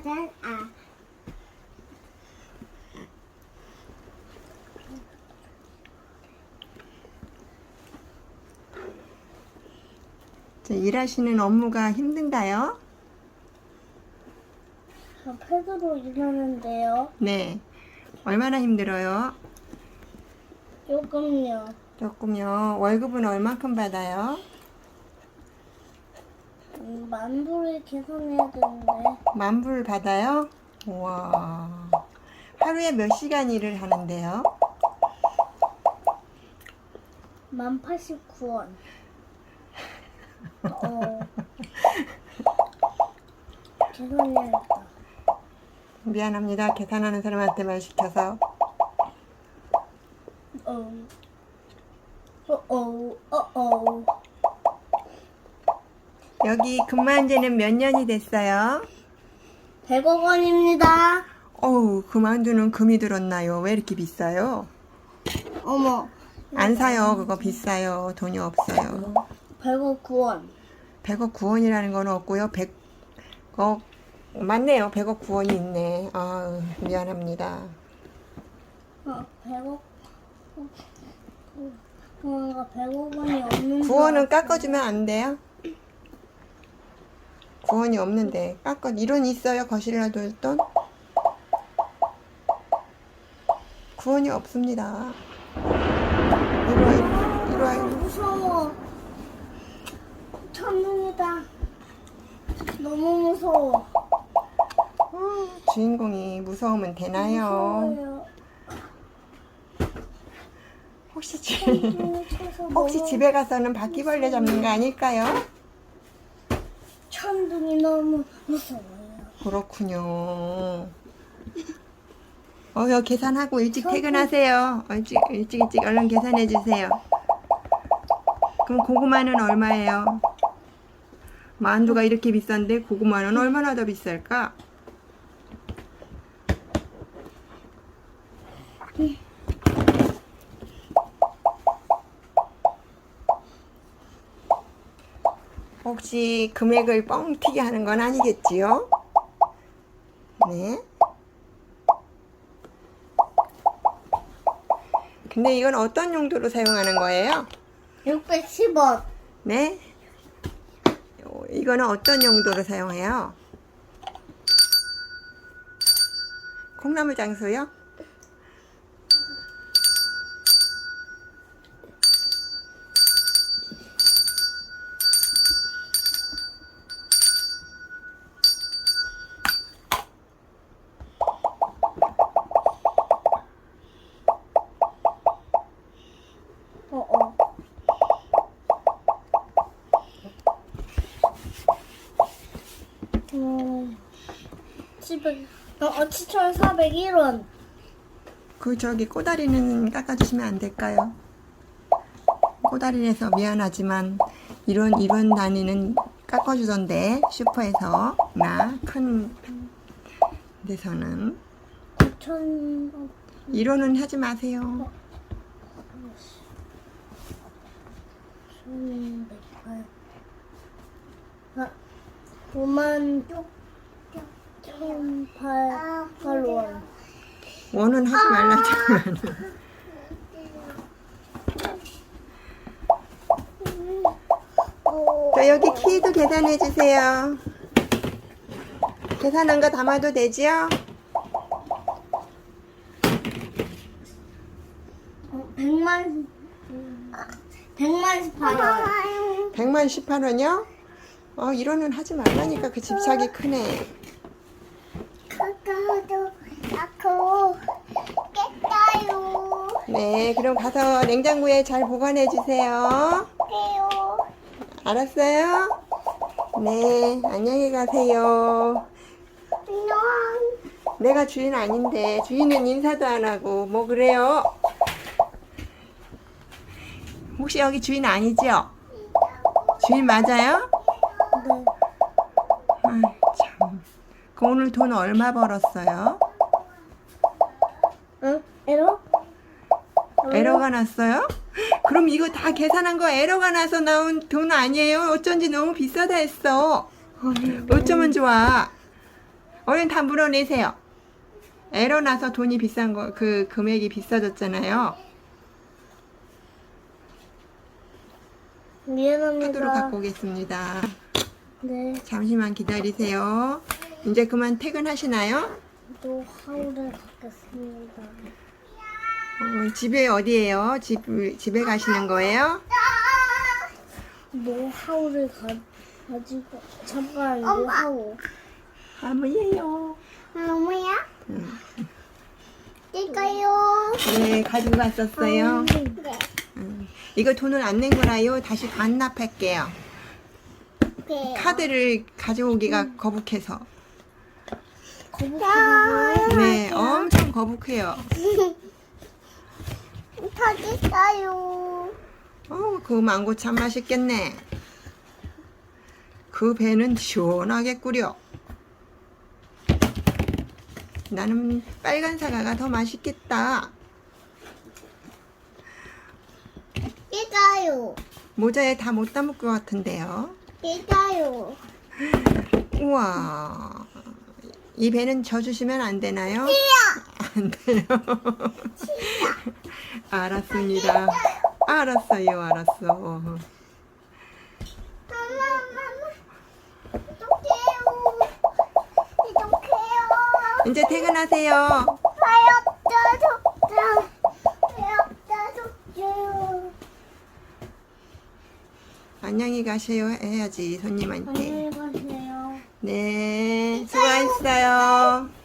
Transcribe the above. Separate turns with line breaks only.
계산 아.
자, 일하시는 업무가 힘든가요?
저 패드로 일하는데요.
네. 얼마나 힘들어요?
조금요.
조금요. 월급은 얼마큼 받아요?
음, 만불을 계산해야 되는데
만불 받아요? 우와. 하루에 몇 시간 일을 하는데요?
만 89원. 어. 계산해야겠다.
미안합니다. 계산하는 사람한테 말 시켜서.
어. 어, 어, 어, 어.
여기 근무한 지는 몇 년이 됐어요?
100억 원입니다.
어우, 그만두는 금이 들었나요? 왜 이렇게 비싸요?
어머.
안 사요. 그거 비싸요. 돈이 없어요.
100억 9원.
100억 9원이라는 건 없고요. 100억 맞네요. 100억 9원이 있네. 아, 미안합니다.
어, 100억. 어, 어, 뭔가 100억 원이 없는
9원은 깎아주면 안 돼요? 9원이 없는데 깎아 이론 있어요? 거실이나 둘 돈? 9원이 없습니다. 이리 와, 이리 와, 이리 와.
무서워. 천둥이다. 너무 무서워.
어, 주인공이 무서우면 되나요?
무서워요.
혹시 집
천둥이 쳐서
혹시
너무-
집에 가서는 바퀴벌레 잡는 거 아닐까요?
천둥이 너무 무서워요.
그렇군요. 어여 계산하고 일찍 퇴근하세요. 일찍 일찍 일찍 얼른 계산해 주세요. 그럼 고구마는 얼마예요? 만두가 이렇게 비싼데 고구마는 얼마나 더 비쌀까? 혹시 금액을 뻥튀기 하는 건 아니겠지요? 네. 근데 이건 어떤 용도로 사용하는 거예요?
610원.
네. 어, 이거는 어떤 용도로 사용해요? 콩나물 장수요?
어, 어. 음, 700, 어, 어, 7,401원.
그 저기 꼬다리는 깎아주시면 안 될까요? 꼬다리에서 미안하지만 이런 이런 단위는 깎아주던데 슈퍼에서 나 큰 데서는
9,000원.
이론은 하지 마세요.
1,108. 아, 9만 1,800원.
원은 하지 말라잖아. 자 여기 키도 계산해 주세요. 계산한 거 담아도 되지요?
어, 100만, 100만 18원.
100만 18원이요? 어 이론은 하지 말라니까 그 집착이 크네.
깼어요.
네 그럼 가서 냉장고에 잘 보관해 주세요. 알았어요? 네 안녕히 가세요.
안녕.
내가 주인 아닌데 주인은 인사도 안 하고 뭐 그래요? 혹시 여기 주인 아니죠? 주인 맞아요?
네.
그 오늘 돈 얼마 벌었어요?
응? 에로?
에러가 났어요? 그럼 이거 다 계산한 거 에러가 나서 나온 돈 아니에요? 어쩐지 너무 비싸다 했어. 어쩌면 좋아. 얼른 다 물어내세요. 에러 나서 돈이 비싼 거, 그 금액이 비싸졌잖아요.
미안합니다.
카드로 갖고 오겠습니다.
네.
잠시만 기다리세요. 이제 그만 퇴근하시나요?
또 하울을 갖겠습니다.
어, 집에 어디예요? 집, 집에 가시는 거예요?
노하우를 가, 가지고 잠깐 노하우
아무예요.
뭐야? 이거요
네, 가지고 갔었어요.
네
음, 이거 돈을 안 낸 거라요. 다시 반납할게요.
네.
카드를 가져오기가 거북해서.
거북이를
네, 엄청 거북해요.
타겠어요
어, 그 망고 참 맛있겠네. 그 배는 시원하게 끓여. 나는 빨간 사과가 더 맛있겠다.
이거요
모자에 다 못 담을 것 같은데요.
이거요
우와. 이 배는 져주시면 안 되나요? 안 돼요. 알았습니다. 알았어요, 알았어. 이제 퇴근하세요. 안녕히 가세요 해야지 손님한테.
안녕히 가세요
네, 수고하셨어요.